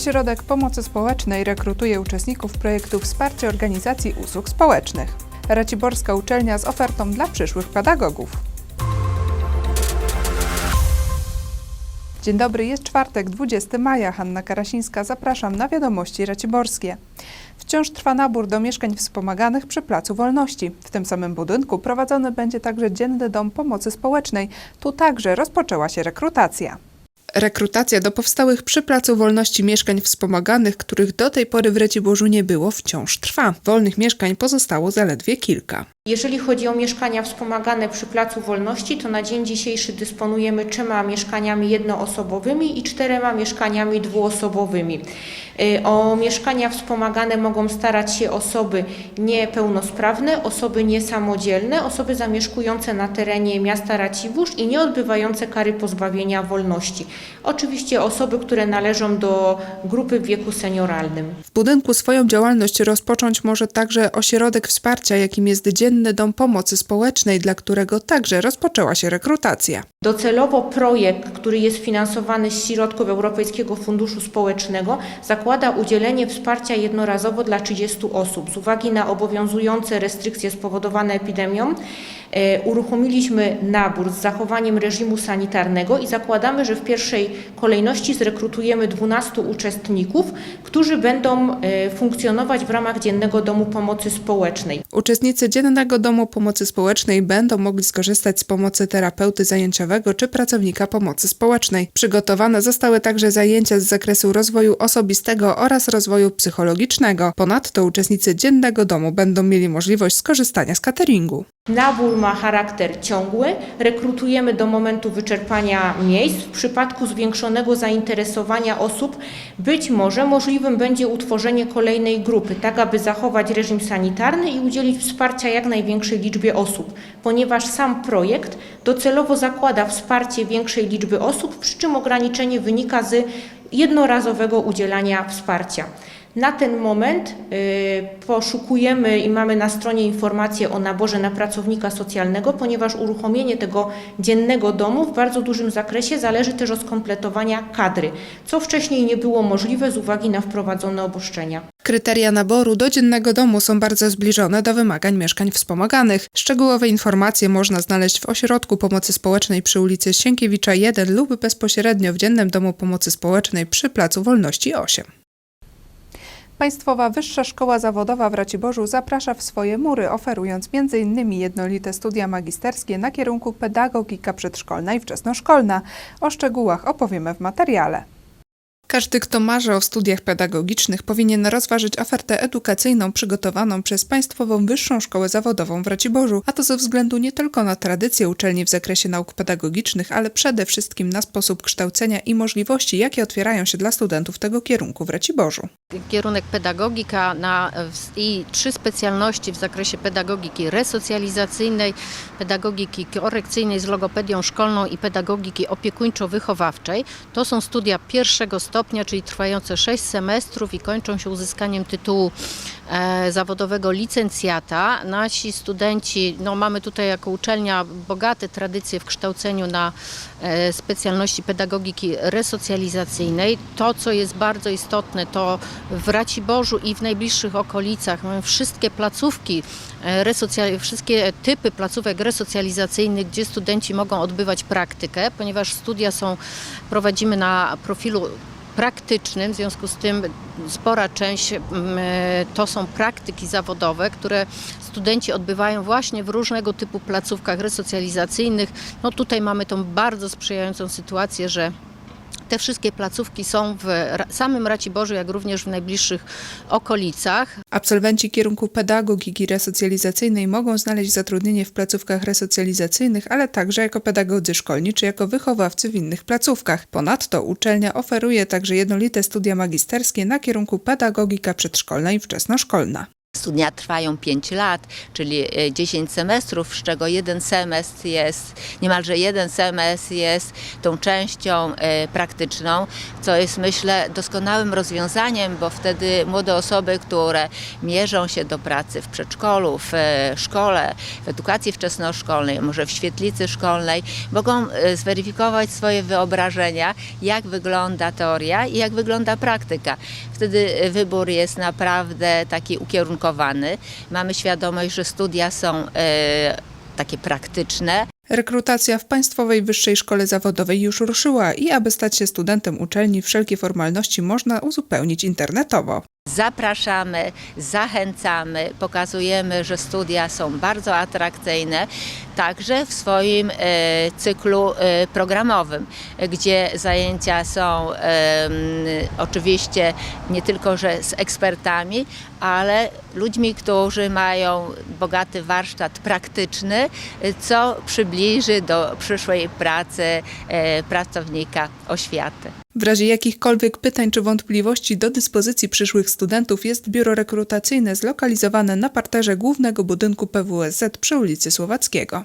Ośrodek Pomocy Społecznej rekrutuje uczestników projektu Wsparcie Organizacji Usług Społecznych. Raciborska uczelnia z ofertą dla przyszłych pedagogów. Dzień dobry, jest czwartek, 20 maja. Hanna Karasińska, zapraszam na wiadomości raciborskie. Wciąż trwa nabór do mieszkań wspomaganych przy Placu Wolności. W tym samym budynku prowadzony będzie także Dzienny Dom Pomocy Społecznej. Tu także rozpoczęła się rekrutacja. Rekrutacja do powstałych przy Placu Wolności mieszkań wspomaganych, których do tej pory w Raciborzu nie było, wciąż trwa. Wolnych mieszkań pozostało zaledwie kilka. Jeżeli chodzi o mieszkania wspomagane przy Placu Wolności, to na dzień dzisiejszy dysponujemy trzema mieszkaniami jednoosobowymi i czterema mieszkaniami dwuosobowymi. Y, O mieszkania wspomagane mogą starać się osoby niepełnosprawne, osoby niesamodzielne, osoby zamieszkujące na terenie miasta Racibórz i nie odbywające kary pozbawienia wolności. Oczywiście osoby, które należą do grupy w wieku senioralnym. W budynku swoją działalność rozpocząć może także ośrodek wsparcia, jakim jest Dzienny Dom Pomocy Społecznej, dla którego także rozpoczęła się rekrutacja. Docelowo projekt, który jest finansowany z środków Europejskiego Funduszu Społecznego, zakłada udzielenie wsparcia jednorazowo dla 30 osób. Z uwagi na obowiązujące restrykcje spowodowane epidemią, e, uruchomiliśmy nabór z zachowaniem reżimu sanitarnego i zakładamy, że w pierwszej kolejności zrekrutujemy 12 uczestników, którzy będą e, funkcjonować w ramach Dziennego Domu Pomocy Społecznej. Uczestnicy Dziennego Domu Pomocy Społecznej będą mogli skorzystać z pomocy terapeuty czy pracownika pomocy społecznej. Przygotowane zostały także zajęcia z zakresu rozwoju osobistego oraz rozwoju psychologicznego. Ponadto uczestnicy Dziennego Domu będą mieli możliwość skorzystania z cateringu. Nabór ma charakter ciągły. Rekrutujemy do momentu wyczerpania miejsc. W przypadku zwiększonego zainteresowania osób być może możliwym będzie utworzenie kolejnej grupy, tak aby zachować reżim sanitarny i udzielić wsparcia jak największej liczbie osób, ponieważ sam projekt docelowo zakłada wsparcie większej liczby osób, przy czym ograniczenie wynika z jednorazowego udzielania wsparcia. Na ten moment y, poszukujemy i mamy na stronie informacje o naborze na pracownika socjalnego, ponieważ uruchomienie tego dziennego domu w bardzo dużym zakresie zależy też od skompletowania kadry, co wcześniej nie było możliwe z uwagi na wprowadzone obostrzenia. Kryteria naboru do Dziennego Domu są bardzo zbliżone do wymagań mieszkań wspomaganych. Szczegółowe informacje można znaleźć w Ośrodku Pomocy Społecznej przy ulicy Sienkiewicza 1 lub bezpośrednio w Dziennym Domu Pomocy Społecznej przy Placu Wolności 8. Państwowa Wyższa Szkoła Zawodowa w Raciborzu zaprasza w swoje mury, oferując m.in. jednolite studia magisterskie na kierunku pedagogika przedszkolna i wczesnoszkolna. O szczegółach opowiemy w materiale. Każdy, kto marzy o studiach pedagogicznych, powinien rozważyć ofertę edukacyjną przygotowaną przez Państwową Wyższą Szkołę Zawodową w Raciborzu, a to ze względu nie tylko na tradycję uczelni w zakresie nauk pedagogicznych, ale przede wszystkim na sposób kształcenia i możliwości, jakie otwierają się dla studentów tego kierunku w Raciborzu. kierunek pedagogika na, i trzy specjalności w zakresie pedagogiki resocjalizacyjnej, pedagogiki korekcyjnej z logopedią szkolną i pedagogiki opiekuńczo-wychowawczej. To są studia pierwszego stopnia, czyli trwające 6 semestrów i kończą się uzyskaniem tytułu e, zawodowego licencjata. Nasi studenci, no mamy tutaj jako uczelnia bogate tradycje w kształceniu na e, specjalności pedagogiki resocjalizacyjnej. To, co jest bardzo istotne, to w Raciborzu i w najbliższych okolicach mamy wszystkie placówki, e, wszystkie typy placówek resocjalizacyjnych, gdzie studenci mogą odbywać praktykę, ponieważ studia są, prowadzimy na profilu praktycznym, w związku z tym spora część mm, to są praktyki zawodowe, które studenci odbywają właśnie w różnego typu placówkach resocjalizacyjnych. No tutaj mamy tą bardzo sprzyjającą sytuację, że te wszystkie placówki są w samym Raciborzu, jak również w najbliższych okolicach. Absolwenci kierunku pedagogiki resocjalizacyjnej mogą znaleźć zatrudnienie w placówkach resocjalizacyjnych, ale także jako pedagodzy szkolni czy jako wychowawcy w innych placówkach. Ponadto uczelnia oferuje także jednolite studia magisterskie na kierunku pedagogika przedszkolna i wczesnoszkolna. Studia trwają 5 lat, czyli e, 10 semestrów, z czego jeden semestr jest, niemalże jeden semestr jest tą częścią e, praktyczną, co jest myślę doskonałym rozwiązaniem, bo wtedy młode osoby, które mierzą się do pracy w przedszkolu, w e, szkole, w edukacji wczesnoszkolnej, może w świetlicy szkolnej, mogą e, zweryfikować swoje wyobrażenia, jak wygląda teoria i jak wygląda praktyka. Wtedy e, wybór jest naprawdę taki ukierunkowany. Mamy świadomość, że studia są e, takie praktyczne, Rekrutacja w Państwowej Wyższej Szkole Zawodowej już ruszyła i aby stać się studentem uczelni, wszelkie formalności można uzupełnić internetowo. Zapraszamy, zachęcamy, pokazujemy, że studia są bardzo atrakcyjne, także w swoim e, cyklu e, programowym, gdzie zajęcia są oczywiście nie tylko że z ekspertami, ale ludźmi, którzy mają bogaty warsztat praktyczny, co przybliży do przyszłej pracy e, pracownika oświaty. W razie jakichkolwiek pytań czy wątpliwości do dyspozycji przyszłych studentów jest biuro rekrutacyjne zlokalizowane na parterze głównego budynku PWSZ przy ulicy Słowackiego.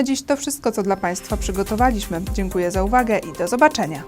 Na dziś to wszystko, co dla Państwa przygotowaliśmy. Dziękuję za uwagę i do zobaczenia.